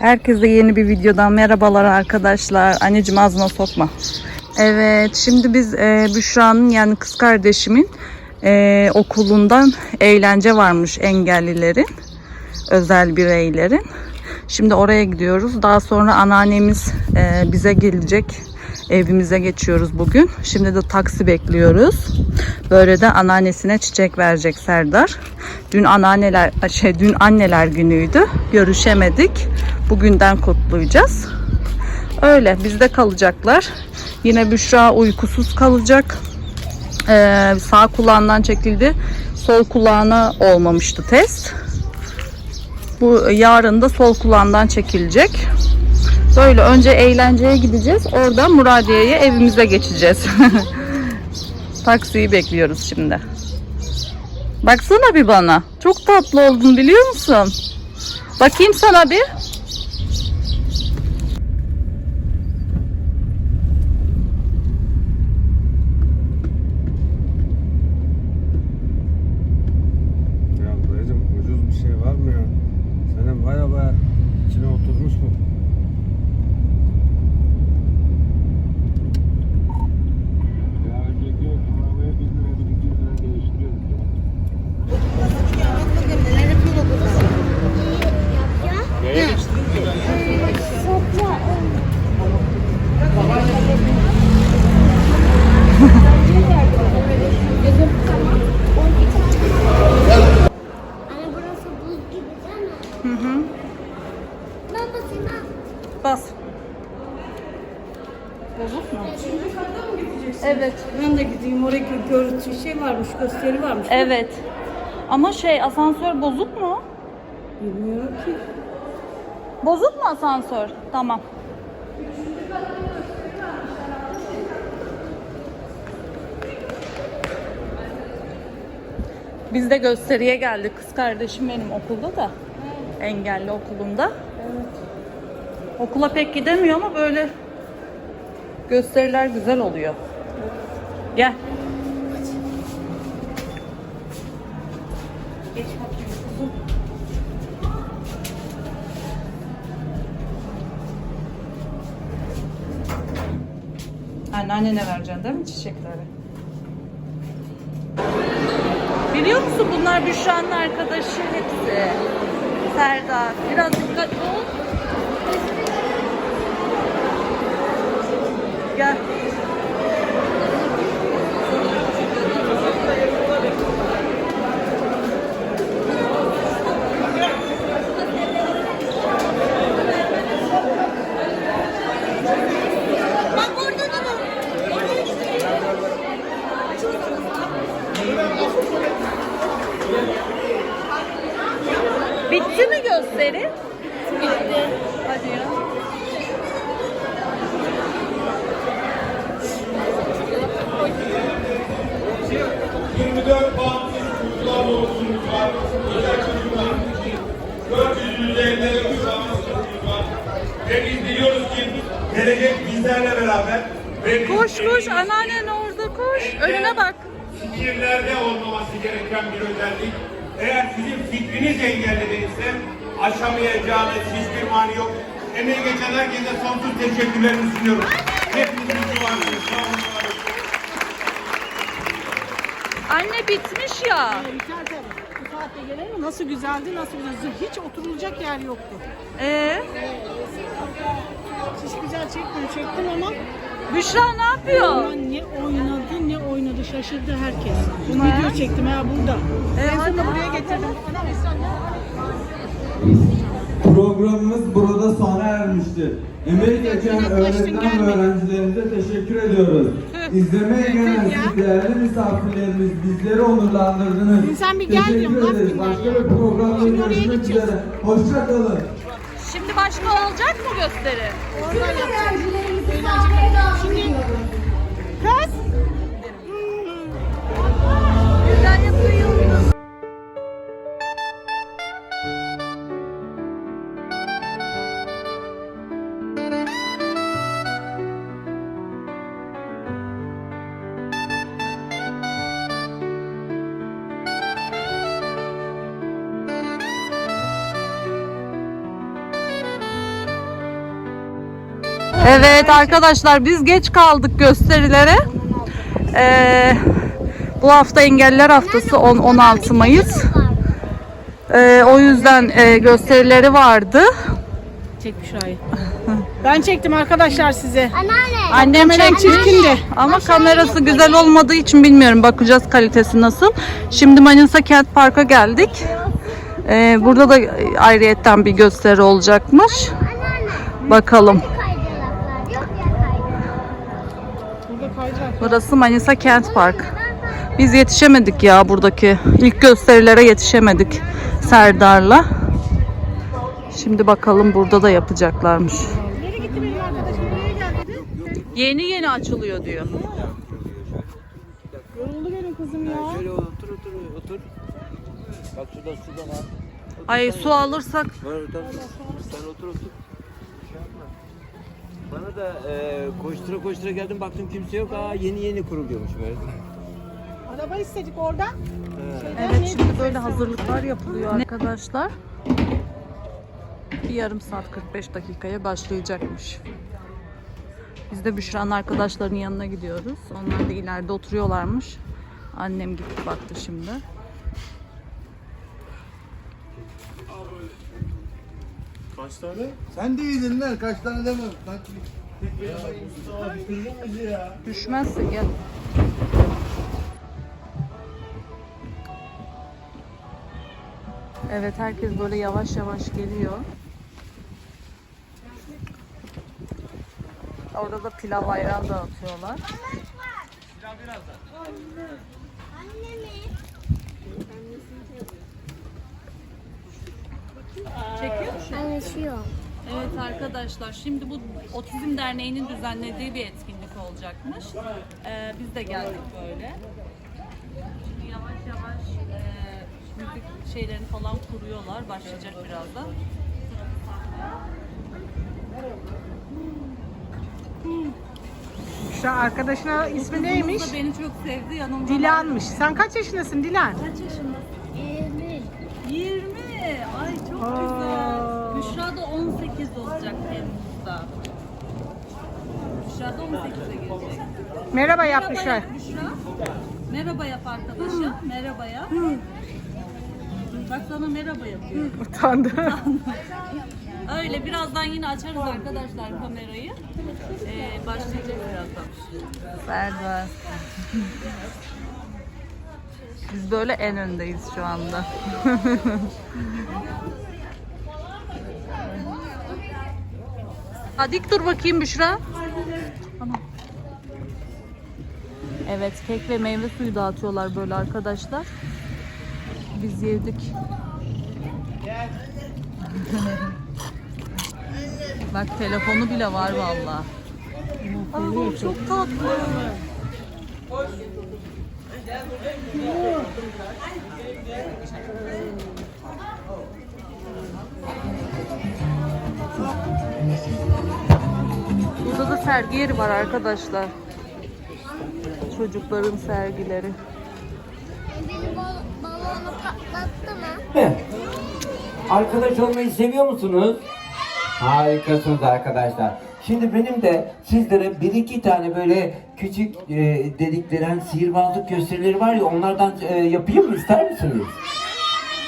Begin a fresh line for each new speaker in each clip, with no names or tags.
Herkese yeni bir videodan merhabalar arkadaşlar. Anneciğim ağzına sokma. Evet şimdi biz e, Büşra'nın yani kız kardeşimin e, okulundan eğlence varmış engellilerin. Özel bireylerin. Şimdi oraya gidiyoruz. Daha sonra anneannemiz e, bize gelecek. Evimize geçiyoruz bugün. Şimdi de taksi bekliyoruz. Böyle de anneannesine çiçek verecek Serdar. Dün anneanneler şey dün anneler günüydü. Görüşemedik. Bugünden kutlayacağız. Öyle bizde kalacaklar. Yine Büşra uykusuz kalacak. Ee, sağ kulağından çekildi. Sol kulağına olmamıştı test. Bu yarın da sol kulağından çekilecek. Böyle önce eğlenceye gideceğiz. Orada Muradiye'ye evimize geçeceğiz. Taksiyi bekliyoruz şimdi. Baksana bir bana. Çok tatlı oldun biliyor musun? Bakayım sana bir.
Ya dayıcım ucuz bir şey var mı ya? Senin baya baya içine oturmuş mu?
Ya gidiyor, arabaya bin lira, bin iki yüz lira değiştiriyoruz ya. Neye geçtin?
Anne burası buz gibi değil mi?
Hı hı.
Ben basayım ben.
Bas. Bozuk mu? Evet.
Ben de gideyim oraya gö- görüntü şey varmış, gösteri varmış.
Evet. Ama şey asansör bozuk mu?
Bilmiyorum ki.
Bozuk mu asansör? Tamam. Biz de gösteriye geldik. Kız kardeşim benim okulda da. Engelli okulunda. Okula pek gidemiyor ama böyle gösteriler güzel oluyor. Gel. Anneannene vereceksin değil mi çiçekleri? Biliyor musun bunlar Büşra'nın arkadaşı hepsi. Serdar. Biraz dikkatli ol. Gel.
Var.
Ve biz biliyoruz ki gelecek bizlerle beraber ve
Koş koş anneannen orada koş. Önüne bak.
Fikirlerde olmaması gereken bir özellik. Eğer sizin fikriniz engelli değilse aşamayacağınız hiçbir mani yok. Emeği geçen herkese sonsuz teşekkürlerimi sunuyorum. Hepinizin duvarınız. Sağ olun.
Anne bitmiş ya.
Biter tabii. Bu saatte gelelim? Nasıl güzeldi, nasıl güzeldi. Hiç oturulacak yer yoktu.
Ee,
Hiç güzel çektim, çektim ama
Büşra ne yapıyor?
ne oynadı, ne oynadı şaşırdı herkes. Bu video çektim ha burada.
Ee,
En
hadi.
sonunda buraya getirdim.
Programımız burada sona ermiştir. Emeği geçen öğretmen ve öğrencilerimize teşekkür ediyoruz. İzlemeye gelen siz değerli misafirlerimiz bizleri onurlandırdınız.
Sen bir gel
Teşekkür
diyorum,
ederiz. Başka bir programda
Şimdi oraya
görüşmek
gideceğiz.
üzere. Hoşça kalın.
Şimdi başka olacak mı gösteri?
Orada yapacağız.
Öğrencilerimizi sahneye davet
kız.
Evet arkadaşlar biz geç kaldık gösterilere. Ee, bu hafta engeller haftası 10-16 Mayıs. Ee, o yüzden e, gösterileri vardı.
Çek Büşra'yı. ben çektim arkadaşlar size.
Anneanne.
Annem
Kameram
çekmiş
çirkindi.
ama kamerası güzel olmadığı için bilmiyorum bakacağız kalitesi nasıl. Şimdi Manisa Kent Park'a geldik. Ee, burada da ayrıyetten bir gösteri olacakmış. Bakalım.
Kaydıraklar. Yok ya kaydırak.
Burada kayacak.
Burası Manisa Kent Park. Biz yetişemedik ya buradaki ilk gösterilere yetişemedik Serdar'la. Şimdi bakalım burada da yapacaklarmış. Yeni yeni açılıyor diyor.
Yoruldu benim kızım ya.
Şöyle otur otur otur. Bak şurada su da var.
Ay su alırsak
Var otur. Sen otur otur. Bana da e, koştura koştura geldim baktım kimse yok. Aa yeni yeni kuruluyormuş böyle.
Araba istedik oradan. Şeyden
Evet şimdi böyle hazırlıklar yapılıyor arkadaşlar. Bir yarım saat 45 dakikaya başlayacakmış. Biz de Büşra'nın arkadaşlarının yanına gidiyoruz. Onlar da ileride oturuyorlarmış. Annem gitti baktı şimdi.
Sen de iyi dinler. Kaç tane deme. Kaç...
Düşmezse gel. Evet herkes böyle yavaş yavaş geliyor. Orada da pilav ayran dağıtıyorlar. Çekiyor musun?
Anlaşıyor.
Evet arkadaşlar şimdi bu Otizm Derneği'nin düzenlediği bir etkinlik olacakmış. Ee, biz de geldik böyle. Şimdi yavaş yavaş e, müzik şeylerini falan kuruyorlar. Başlayacak birazdan.
Büşra arkadaşına ismi neymiş?
Kızımız da beni çok sevdi yanımda.
Dilan'mış. Sen kaç yaşındasın Dilan?
Kaç yaşındasın?
Yirmi.
20. Ay çok güzel. Büşra da 18 olacak Temmuz'da. Büşra da 18'e girecek.
Merhaba yap
Merhaba
Büşra.
yap Büşra. Merhaba yap arkadaşım. Merhaba yap. Bak sana merhaba yapıyor.
Utandı.
Öyle birazdan yine açarız arkadaşlar kamerayı. Ee, başlayacak birazdan. Serdar. Biz böyle en öndeyiz şu anda. Ha, dik dur bakayım Büşra. Tamam. Evet kek ve meyve suyu dağıtıyorlar böyle arkadaşlar. Biz yedik. Bak telefonu bile var valla. Aa, çok tatlı. Burada da sergi yeri var arkadaşlar. Çocukların sergileri.
Benim bal balonu patlattı mı?
Arkadaş olmayı seviyor musunuz? Harikasınız arkadaşlar. Şimdi benim de sizlere bir iki tane böyle küçük e, dediklenen sihirbazlık gösterileri var ya onlardan e, yapayım mı ister misiniz?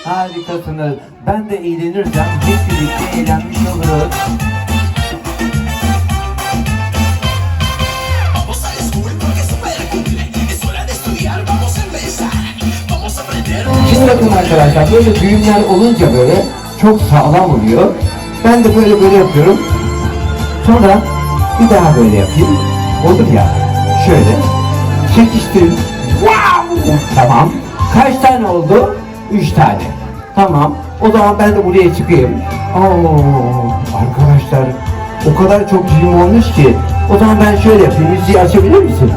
Harikasınız. Ben de eğlenirsem hep birlikte eğlenmiş oluruz. Bakın arkadaşlar böyle düğümler olunca böyle çok sağlam oluyor. Ben de böyle böyle yapıyorum. Sonra bir daha böyle yapayım. Olur ya. Şöyle. Çekiştim. Wow! Tamam. Kaç tane oldu? Üç tane. Tamam. O zaman ben de buraya çıkayım. Oo, arkadaşlar o kadar çok düğüm olmuş ki. O zaman ben şöyle yapayım. Müziği açabilir misin?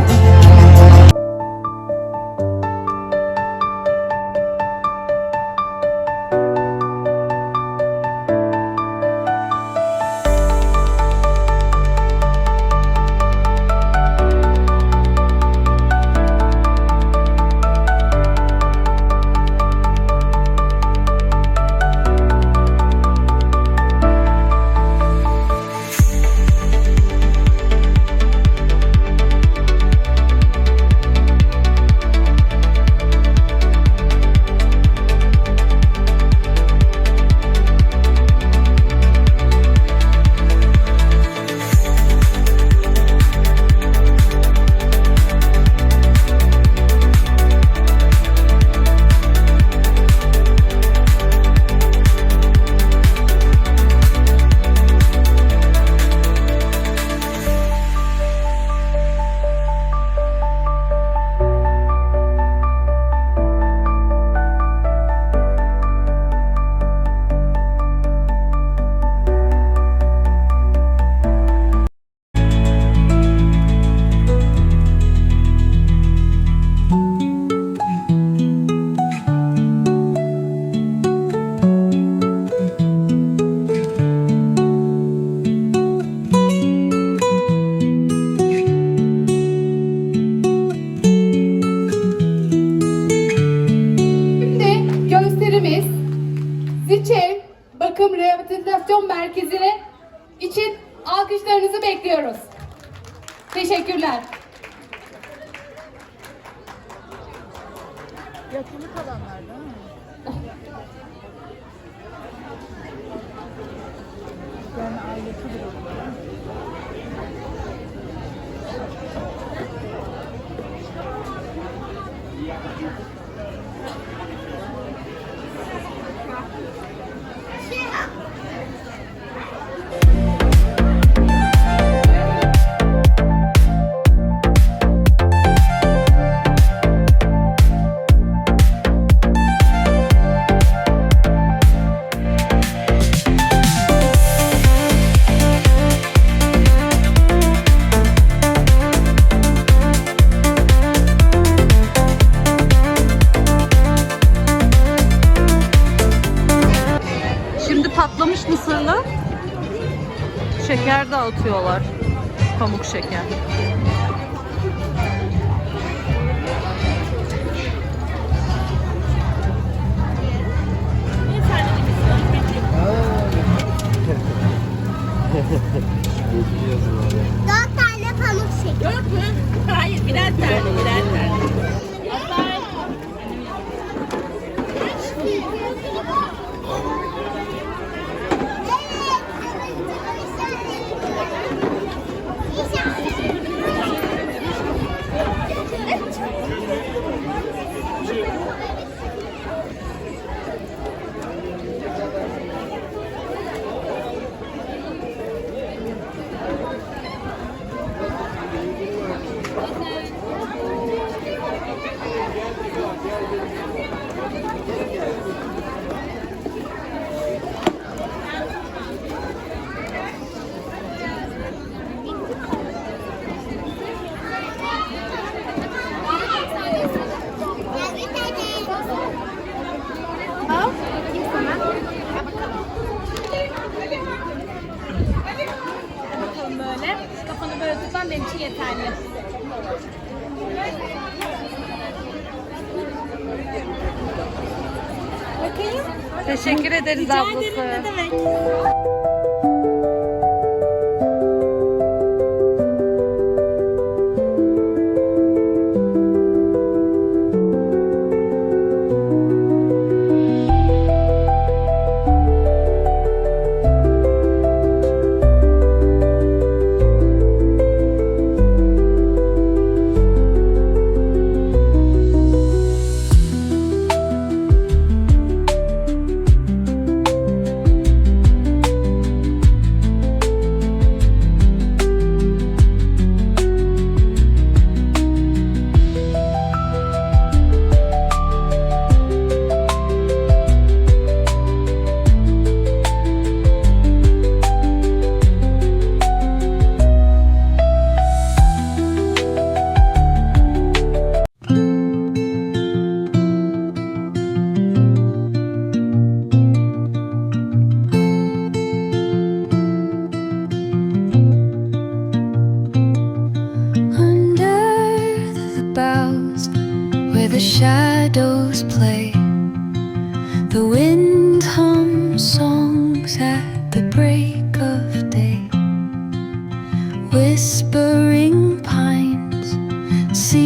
Thank
you. Patlamış mısırla şeker dağıtıyorlar. Pamuk şeker.
Dört tane pamuk şeker.
Dört mü? Hayır birer tane birer tane.
大家好。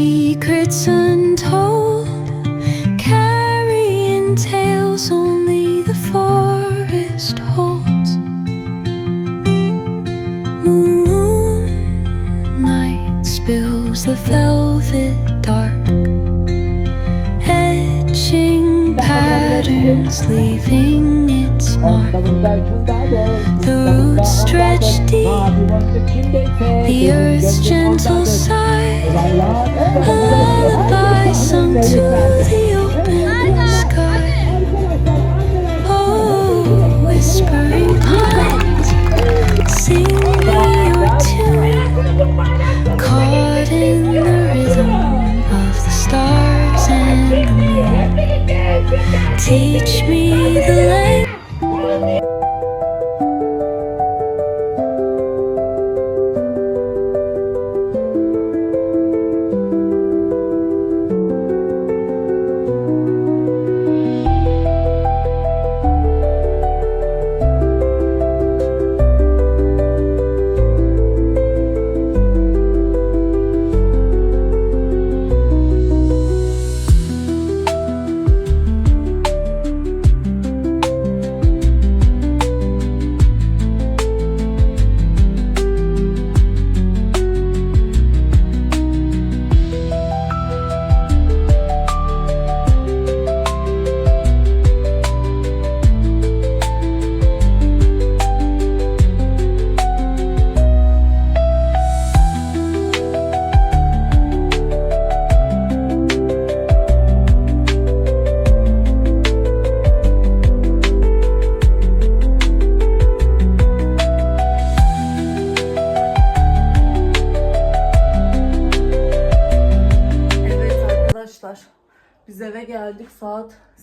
Secrets untold, carrying tales only the forest holds. Moonlight spills the velvet dark, etching patterns, leaving its mark. The roots stretch deep, the earth's gentle sigh, lullaby sung to the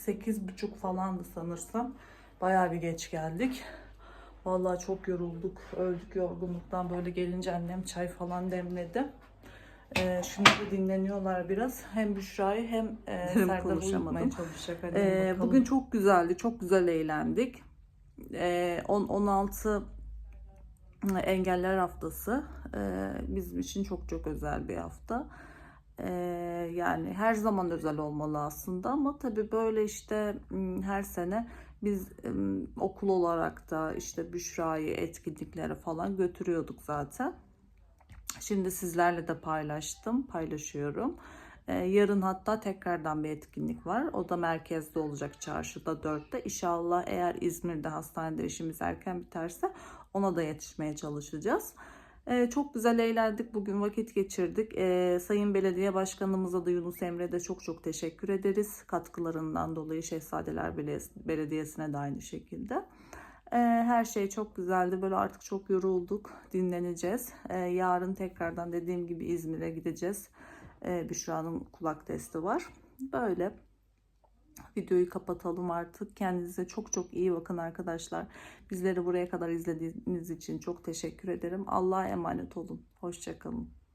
8.30 falandı sanırsam. Bayağı bir geç geldik. Vallahi çok yorulduk. Öldük yorgunluktan. Böyle gelince annem çay falan demledi. Ee, şimdi de dinleniyorlar biraz. Hem Büşra'yı hem e, Serdar'ı uyutmaya çalışacak. Ee, bugün çok güzeldi. Çok güzel eğlendik. Ee, 10-16 Engeller Haftası ee, bizim için çok çok özel bir hafta. Yani her zaman özel olmalı aslında ama tabii böyle işte her sene biz okul olarak da işte Büşra'yı etkinliklere falan götürüyorduk zaten. Şimdi sizlerle de paylaştım, paylaşıyorum. Yarın hatta tekrardan bir etkinlik var. O da merkezde olacak çarşıda 4'te. İnşallah eğer İzmir'de hastanede işimiz erken biterse ona da yetişmeye çalışacağız. Ee, çok güzel eğlendik. Bugün vakit geçirdik. Ee, Sayın Belediye Başkanımıza da Yunus Emre'ye de çok çok teşekkür ederiz. Katkılarından dolayı Şehzadeler Belediyesi- Belediyesi'ne de aynı şekilde. Ee, her şey çok güzeldi. Böyle artık çok yorulduk. Dinleneceğiz. Ee, yarın tekrardan dediğim gibi İzmir'e gideceğiz. Ee, Büşra'nın kulak testi var. Böyle videoyu kapatalım artık. Kendinize çok çok iyi bakın arkadaşlar. Bizleri buraya kadar izlediğiniz için çok teşekkür ederim. Allah'a emanet olun. Hoşçakalın.